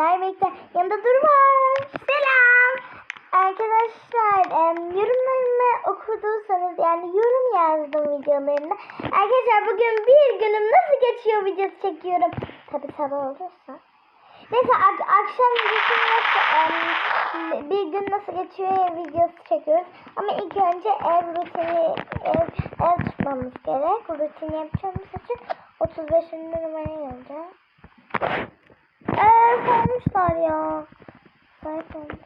sizlerle birlikte yanında Duru var. Selam. Arkadaşlar yorumlarımı okuduysanız yani yorum yazdım videolarına. Arkadaşlar bugün bir günüm nasıl geçiyor videosu çekiyorum. Tabi sabah olursa. Neyse ak- akşam videosu nasıl, em, bir gün nasıl geçiyor videosu çekiyoruz. Ama ilk önce ev rutini, ev, ev tutmamız gerek. Rutini yapacağımız için 35. numaraya geleceğim. Sahip olmuş.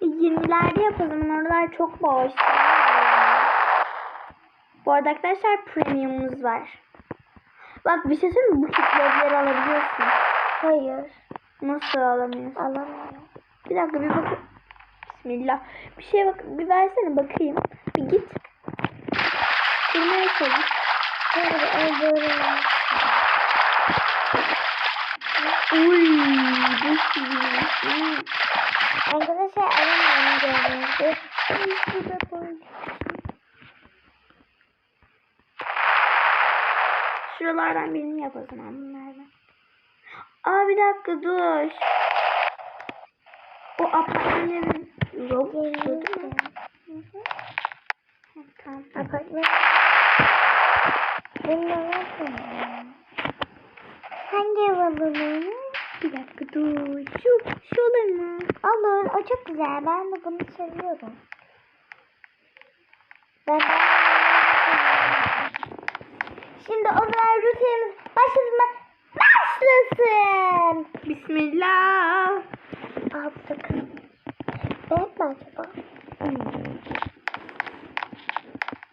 20'lerde yapalım. Oralar çok boş. Bu arada arkadaşlar premiumumuz var. Bak bir şey söyleyeyim mi? Bu kitleleri alabiliyorsun. Hayır. Nasıl alamıyorsun? Alamıyorum. Bir dakika bir bak. Bismillah. Bir şeye bak. Bir versene bakayım. Bir git. Bilmeye çalış. Hayır öldürürüm. Uy. Bu şey. Arkadaşlar alamıyorum gördüğünüz Şuralardan birini yap o zaman bunlardan. Aa bir dakika dur. O apartmanın değil mi? Tamam. Apartman. Benim alamıyorum. Hangi ev alalım? Bir dakika dur. Şu, şu olur mu? Olur. O çok güzel. Ben de bunu seviyorum. Ben Şimdi o zaman rutinimiz başlasın mı? Başlasın. Bismillah. Aldık. Evet mi acaba?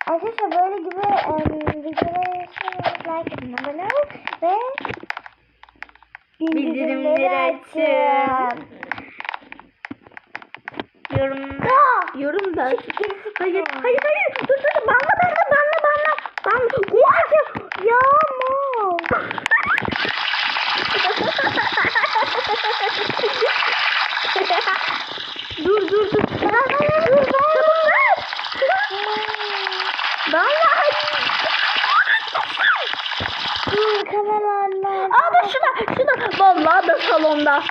Arkadaşlar böyle gibi um, videolar için like olun ve Bildirimleri açın. Yorumda. Aa! Yorumda. Gerisi Hayır, hayır, hayır. Dur, dur. Banla, banla, banla, banla. Banla. Oha ya. Ya mal. dur, dur, dur. Dur, dur. Çabuk ver. Banla, hadi. Dur kameralar. Aa bak şuna, şuna. Vallahi da salonda.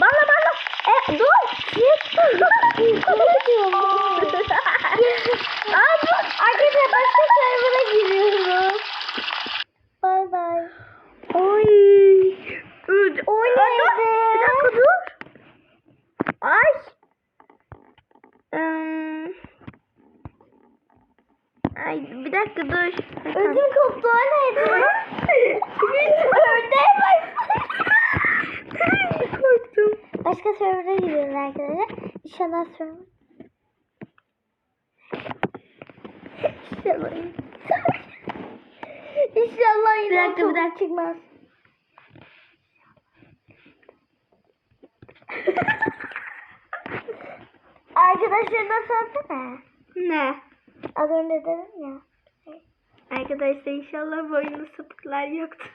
Banla, banla. E, dur. Dur. Arkadaşlar başka server'a giriyoruz. Bay bay. Oy. Üç. O neydi? Bir dakika dur. Ay. Hmm. Ay bir dakika dur. Ödüm koptu o neydi? Ördeğe bak. Başka server'a giriyoruz arkadaşlar. İnşallah server. İnşallah. İnşallah yine Bir dakika, bir dakika. çıkmaz. Arkadaşlar nasıl atsana? Ne? Az önce dedim ya. Arkadaşlar inşallah bu oyunda sapıklar yoktur.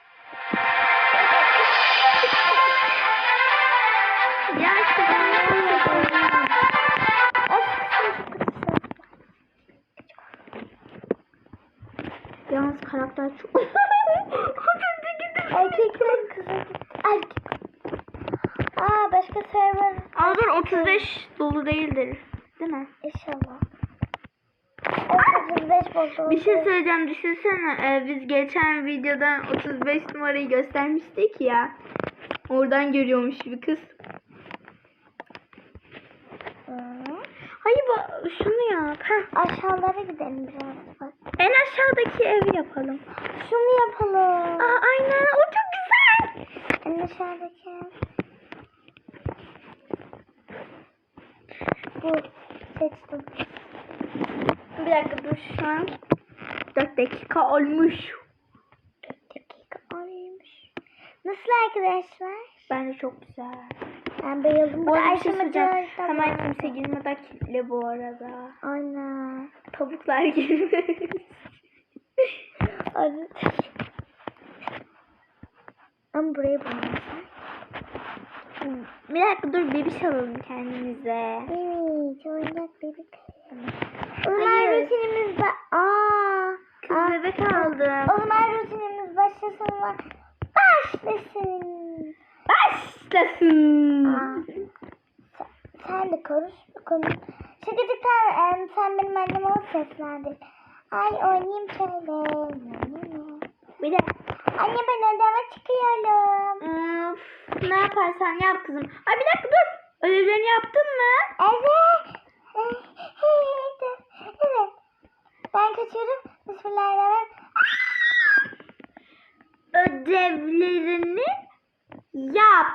Ya işte ben sapıklar? Yalnız karakter çok... Erkekler kızı. Erkek. Aa başka server. Ama dur 35 dolu değildir. Değil mi? İnşallah. Evet 35 bozuldu. Bir şey söyleyeceğim düşünsene e, biz geçen videodan 35 numarayı göstermiştik ya. Oradan görüyormuş bir kız. Hayır bak şunu yap. Heh. Aşağılara gidelim biraz bak. En aşağıdaki evi yapalım. Şunu yapalım. Aa aynen o çok güzel. En aşağıdaki. Bu seçtim. Bir dakika dur şu an. 4 dakika olmuş. 4 dakika olmuş. Nasıl arkadaşlar? Bence çok güzel. Ben bayıldım. Bu arada şey. Macar'da Hemen kimse girmeden kilitle bu arada. Aynen. Tavuklar girmez. Evet. Ama burayı bulmuşlar. bir dakika dur bebiş alalım kendimize. Evet, oyuncak zaman Hayır. rutinimiz ba- Aa, Kız aa. bebek aldım. Zaman rutinimiz başlasın mı? Başlasın. Baş! Yaşasın. Aa, sen, de konuş. konuş. Şakacıklar em, sen benim anneme ol seslendir. Ay oynayayım şöyle. Bir de Anne ben odama çıkıyorum. Üf, ne yaparsan yap kızım. Ay bir dakika dur. Ödevlerini yaptın mı? Evet. Evet. Evet. Ben kaçıyorum. Bismillahirrahmanirrahim. Ödevlerini yap.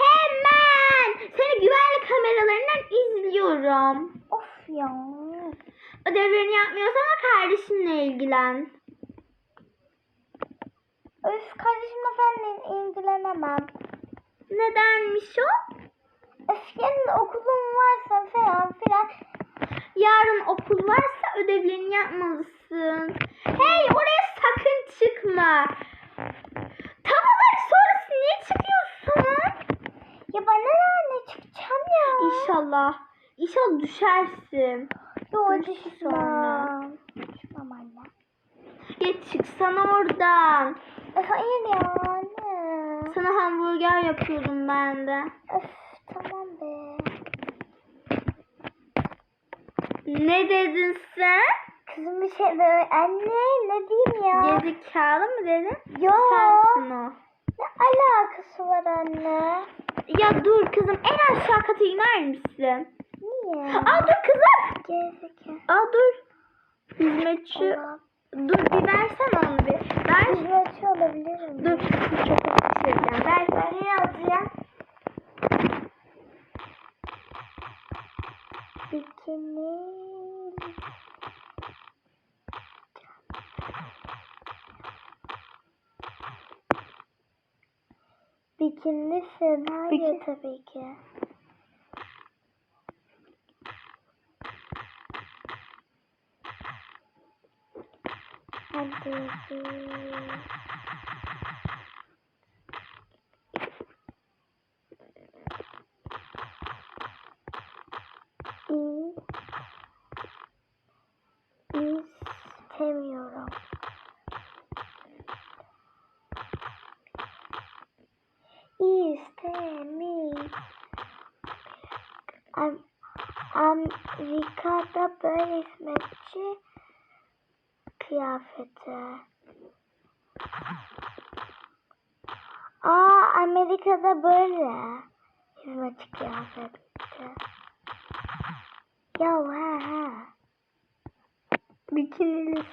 Hemen. Seni güvenlik kameralarından izliyorum. Of ya. Ödevlerini yapmıyorsan kardeşinle ilgilen. Öf kardeşimle ben ilgilenemem. Nedenmiş o? Öf yarın okulum varsa falan filan. Yarın okul varsa ödevlerini yapmalısın. Hey oraya sakın çıkma. Tam olarak sonrası niye çıkıyorsun? Ya bana ne anne çıkacağım ya. İnşallah. İnşallah düşersin. Sonra. düşmem. Düşmem anne. Ya çıksana oradan. Hayır ya anne. Sana hamburger yapıyordum ben de. Öf tamam be. Ne dedin sen? Kızım bir şey de anne ne diyeyim ya. Gezikalı mı dedin? Yo. Sensin o. Ne alakası var anne? Ya dur kızım en aşağı kata iner misin? Niye? Aa dur kızım. Gezeki. Aa dur. Hizmetçi. Allah. Dur bir versene onu bir. Ver. Hizmetçi olabilirim. Dur. Çok öpüşeceğim. Ver ver. Ne yazacağım? Bikini. Bikinisin. Hayır Bikini. tabii ki. Hadi. İstemiyorum. İstemiyorum. Am Amerika'da böyle hizmetçi kıyafeti. Aa Amerika'da böyle hizmetçi kıyafeti. Ya he he. Bikiniliz.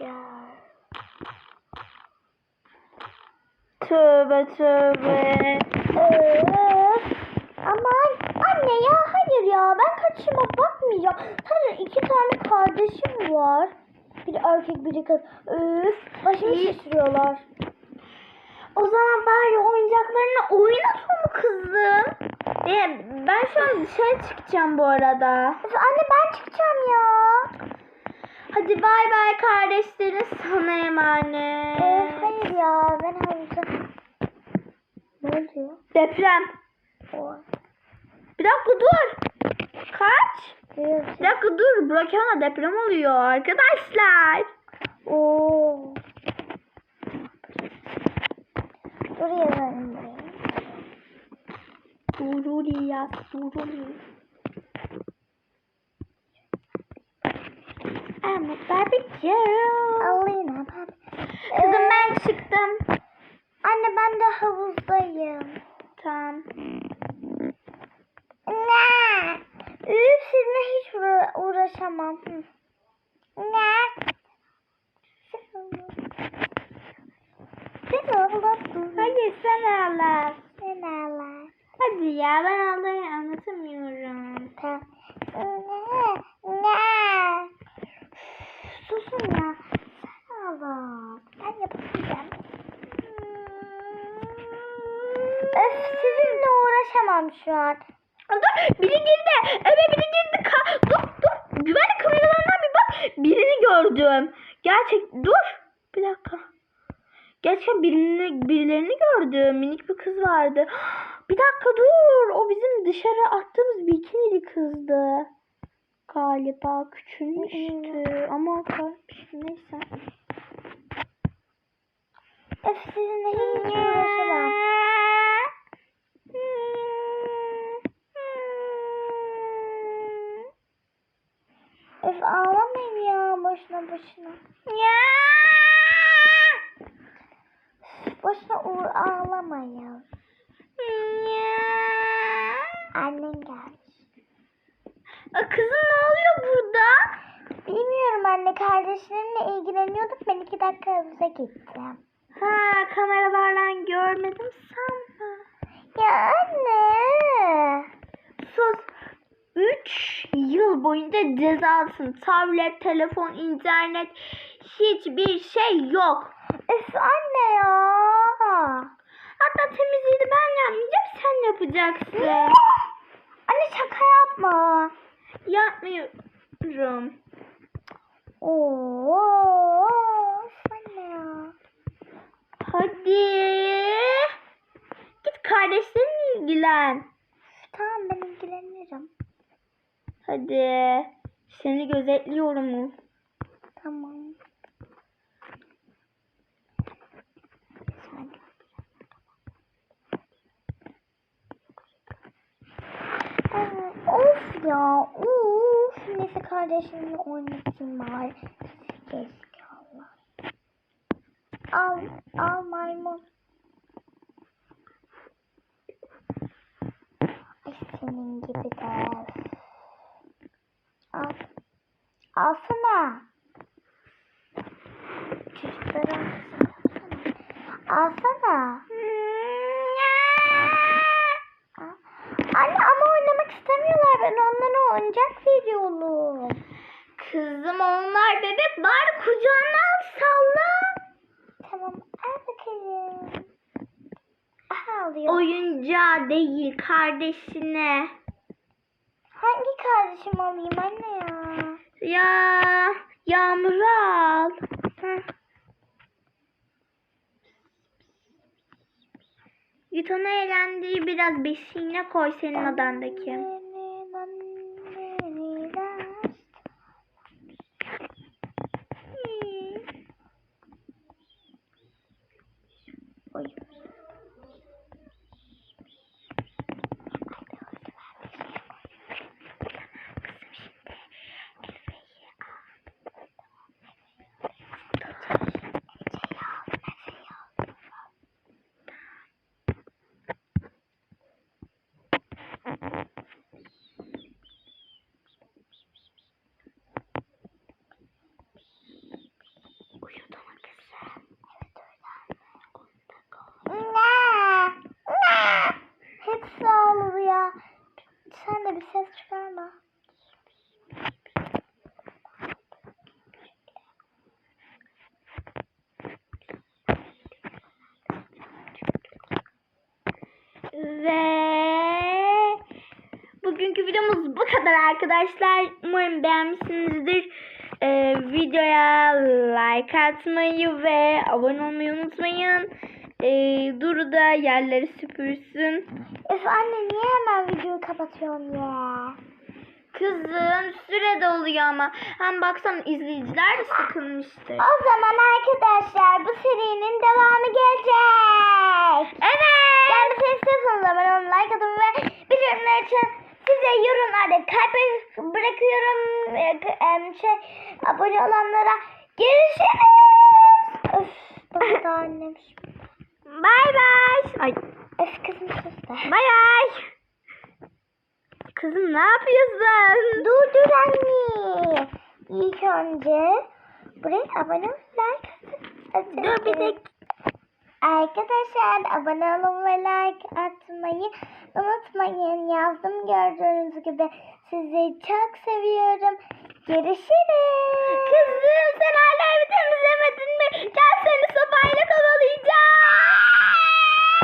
Gel. Tövbe. Aman anne ya hayır ya ben kaçıma bakmayacağım. Sadece iki tane kardeşim var. Biri erkek biri kız. Öf başımı şişiriyorlar. O zaman bari oyuncaklarını oyna sonu kızım. E, ben şu an dışarı çıkacağım bu arada. Öf, anne ben çıkacağım ya. Hadi bay bay kardeşlerin sana emanet. Öf hayır ya ben havuza. Ne oluyor? Deprem. O. Bir dakika dur. Kaç? Duyuyor Bir dakika dur. Burak Han'a deprem oluyor arkadaşlar. Oo. Dur yazalım buraya. Dururi yaz. Dururi. I'm a Barbie girl. Alina ben. Kızım ben çıktım. Anne ben de havuzdayım. Tamam. Ne? Üf sizinle hiç uğra- uğraşamam. Hı. Ne? Sen oğlum. Hadi sen ağla. Sen ağla. Hadi ya ben ağlayı anlatamıyorum. Tamam. Ne? Ne? Susun ya. Sen ağla. Ben yapamayacağım. Öf sizinle uğraşamam şu an. Dur biri girdi. Eve biri girdi. Ka dur dur. Güvenlik kameralarından bir bak. Birini gördüm. Gerçek dur. Bir dakika. Gerçekten birini, birilerini gördüm. Minik bir kız vardı. Bir dakika dur. O bizim dışarı attığımız bikinili kızdı. Galiba küçülmüştü. Ama neyse. Öf sizinle hiç uğraşamam. Anne kardeşlerinle ilgileniyorduk ben iki dakika havuza gittim. Ha kameralarla görmedim sanma. Ya anne. Sus. 3 yıl boyunca cezalısın. Tablet, telefon, internet hiçbir şey yok. Öf anne ya. Hatta temizliği de ben yapmayacağım sen yapacaksın. Anne şaka yapma. Yapmıyorum. Oo, anne ya. Hadi. Git kardeşlerinle ilgilen. Tamam ben ilgilenirim. Hadi. Seni gözetliyorum. Tamam. Of ya. Neyse kardeşimle oynayayım bari. Gerizekalılar. Al, al maymun. Ay senin gibi de. Al. Alsana. Çocuklara alsana. Alsana. Al. Anne ama oynamak istemiyorlar. Ben onlara oyuncak veriyorum. Kızım onlar bebek bari kucağına al salla. Tamam al bakalım. Aha alıyor. Oyuncağı değil kardeşine. Hangi kardeşim alayım anne ya? Ya Yağmur'u al. Heh. Git eğlendir biraz beşiğine koy senin odandaki. Oy. Uyudu mu kızım? Ne? Ne? Hepsi ağlıyor. Sen de bir ses çıkarma. Ve bugünkü videomuz bu kadar arkadaşlar. Umarım beğenmişsinizdir. Ee, videoya like atmayı ve abone olmayı unutmayın. Ee, Duru da yerleri süpürsün. Öf anne niye hemen videoyu kapatıyorsun ya? Kızım süre doluyor ama. Hem baksana izleyiciler de sıkılmıştır. O zaman arkadaşlar bu serinin devamı gelecek. Evet. Gelmesini istiyorsanız abone olun, like atın ve bildirimler için size yorumlarda kalp bırakıyorum. Ee, şey, abone olanlara görüşürüz. Öf, baba da annem. Bay bay. Ay. Öf kızım sus da. Bay bay. Kızım ne yapıyorsun? Dur dur anne. İlk önce buraya abone ol, like atın. Dur bir dakika. Arkadaşlar abone olun ve like atmayı unutmayın. Yazdım gördüğünüz gibi. Sizi çok seviyorum. Görüşürüz. Kızım sen hala evi temizlemedin mi? Gel seni sopayla kovalayacağım.